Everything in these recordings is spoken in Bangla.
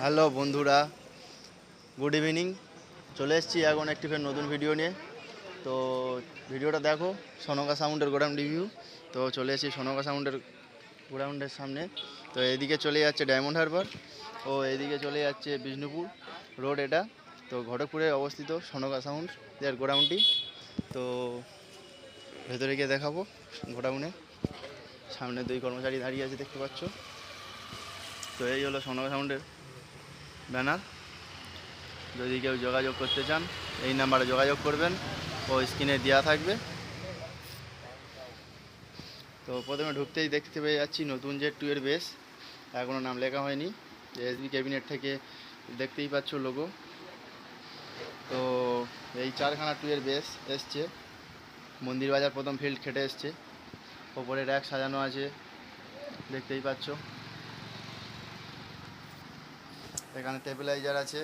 হ্যালো বন্ধুরা, গুড ইভিনিং। চলে এসেছি এখন একটি ফের নতুন ভিডিও নিয়ে। তো ভিডিওটা দেখো, সনকা সাউন্ডের গোডাউন রিভিউ। তো চলে এসেছি সনকা সাউন্ডের গোডাউনের সামনে। তো এদিকে চলে যাচ্ছে ডায়মন্ড হারবার, ও এদিকে চলে যাচ্ছে বিষ্ণুপুর রোড এটা। তো ঘটকপুরে অবস্থিত সনকা সাউন্ড এর গোডাউনটি। তো ভেতরে গিয়ে দেখাবো গোডাউনে। সামনে দুই কর্মচারী দাঁড়িয়ে আছে দেখতে পাচ্ছ। তো এই হলো সনকা সাউন্ডের ব্যানার। যদি কেউ যোগাযোগ করতে চান, এই নাম্বারে যোগাযোগ করবেন, ও স্ক্রিনে দেওয়া থাকবে। তো প্রথমে ঢুকতেই দেখতে পেয়ে যাচ্ছি নতুন যে টুয়ের বেস এখনও নাম লেখা হয়নি। এসবি ক্যাবিনেট থেকে দেখতেই পাচ্ছ লোগো তো এই চারখানা টুয়ের বেস এসছে। মন্দির বাজার প্রথম ফিল্ড খেটে এসছে। ওপরে র্যাক সাজানো আছে, দেখতেই পাচ্ছ। এখানে টেবিলাইজার আছে।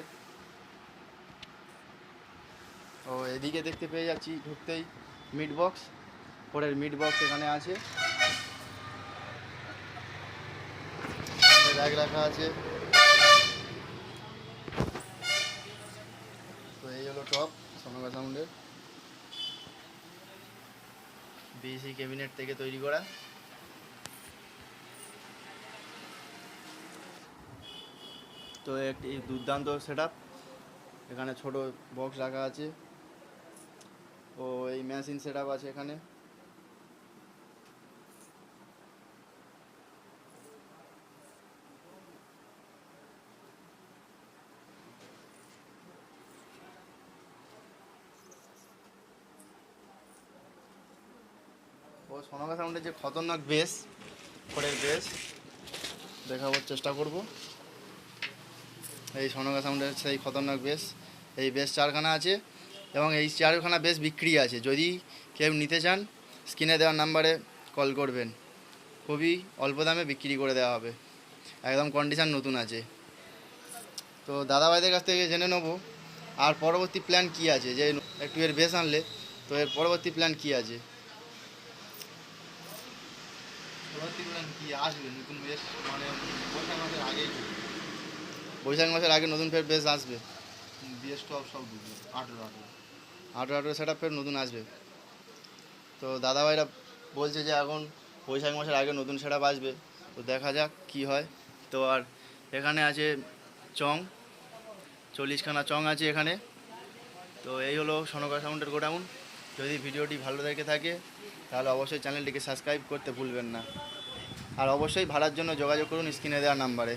ও, এদিকে দেখতে পেয়ে যাচ্ছি, ঢুকতেই মিট বক্স পরের মিট বক্স এখানে আছে। ব্যাগ রাখা আছে। তো এই হলো টপ সোনাগা সাউন্ডের বিএসি ক্যাবিনেট থেকে তৈরি করা। তো একটি দুর্দান্ত সেট এখানে ছোট বক্স রাখা আছে। ও, এই মেশিন সেট আছে এখানে। ও, সোনাগা সাউন্ডের যে খতরনাক বেস খড়ের বেস দেখাবার চেষ্টা করব। এই সোনাগা সাউন্ডের সেই খতরনাক বেস এই বেস চারখানা আছে এবং এই চারখানা বেস বিক্রি আছে। যদি কেউ নিতে চান, স্ক্রিনে দেওয়ার নাম্বারে কল করবেন। খুবই অল্প দামে বিক্রি করে দেওয়া হবে। একদম কন্ডিশন নতুন আছে। তো দাদাভাইদের কাছ থেকে জেনে নেব, আর পরবর্তী প্ল্যান কি আছে? যে একটু এর বেশ আনলে, তো এর পরবর্তী প্ল্যান কি আছে? পরবর্তী প্ল্যান কি? আসবে নতুন বেস মানে আগেই বৈশাখ মাসের আগে নতুন ফের বেস আসবে। বিএস টপ সব ঢুকবে আঠেরো আঠেরো। আঠেরো আঠেরো সেট ফের নতুন আসবে। তো দাদাভাইরা বলছে যে এখন বৈশাখ মাসের আগে নতুন সেট আসবে। তো দেখা যাক কি হয়। তো আর এখানে আছে চং চল্লিশখানা চং আছে এখানে। তো এই হলো সনকা সাউন্ডের গোডাউন। যদি ভিডিওটি ভালো লেগে থাকে তাহলে অবশ্যই চ্যানেলটিকে সাবস্ক্রাইব করতে ভুলবেন না। আর অবশ্যই ভাড়ার জন্য যোগাযোগ করুন স্ক্রিনে দেওয়া নাম্বারে।